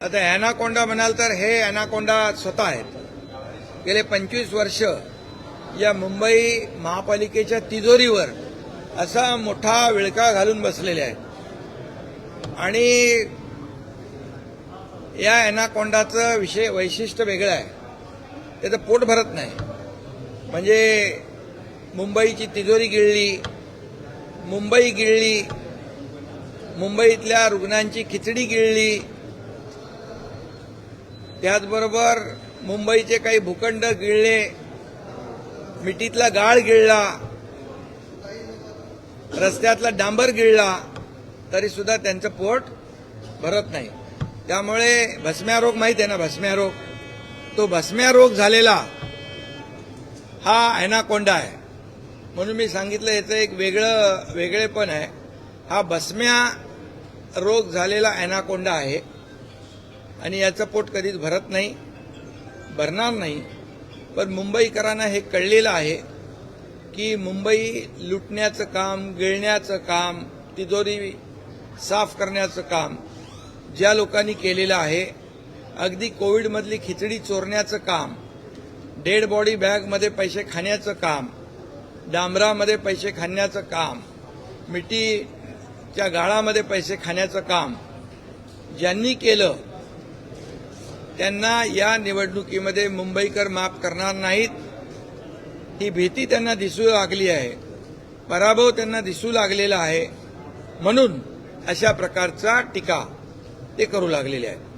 आता अॅनाकोंडा म्हणाल तर हे अॅनाकोंडा स्वतः आहेत. गेले पंचवीस वर्ष या मुंबई महापालिकेच्या तिजोरीवर असा मोठा विळका घालून बसलेले आहेत. आणि या अॅनाकोंडाचं विषय वैशिष्ट्य वेगळं आहे. त्याचं पोट भरत नाही. म्हणजे मुंबईची तिजोरी गिळली मुंबई गिळली मुंबईतल्या रुग्णांची खिचडी गिळली त्याचबरोबर मुंबईचे काही भूखंड गिळले मिठीतला गाळ गिळला रस्त्यातला डांबर गिळला तरी सुद्धा त्यांचं पोट भरत नाही. त्यामुळे भस्म्या रोग माहीत आहे ना भस्म्या रोग? तो भस्म्या रोग झालेला हा अॅनाकोंडा आहे. म्हणून मी सांगितलं याचं एक वेगळं वेगळेपण आहे. हा भस्म्या रोग झालेला अॅनाकोंडा आहे. आणि याचं पोट कधीच भरत नाही भरणार नाही. पण मुंबईकरांना हे कळलेलं आहे की मुंबई लुटण्याचं काम गिळण्याचं काम तिजोरी साफ करण्याचं काम ज्या लोकांनी केलेलं आहे अगदी कोविडमधली खिचडी चोरण्याचं काम डेड बॉडी बॅगमध्ये पैसे खाण्याचं काम डांबरामध्ये पैसे खाण्याचं काम मिठीच्या गाळामध्ये पैसे खाण्याचं काम ज्यांनी केलं त्यांना या निवडणुकीमध्ये मुंबईकर माफ करणार नाहीत. ही भीती त्यांना दिसू लागली आहे. पराभव त्यांना दिसू लागलेला आहे. म्हणून अशा प्रकारचा टीका ते करू लागलेले आहेत.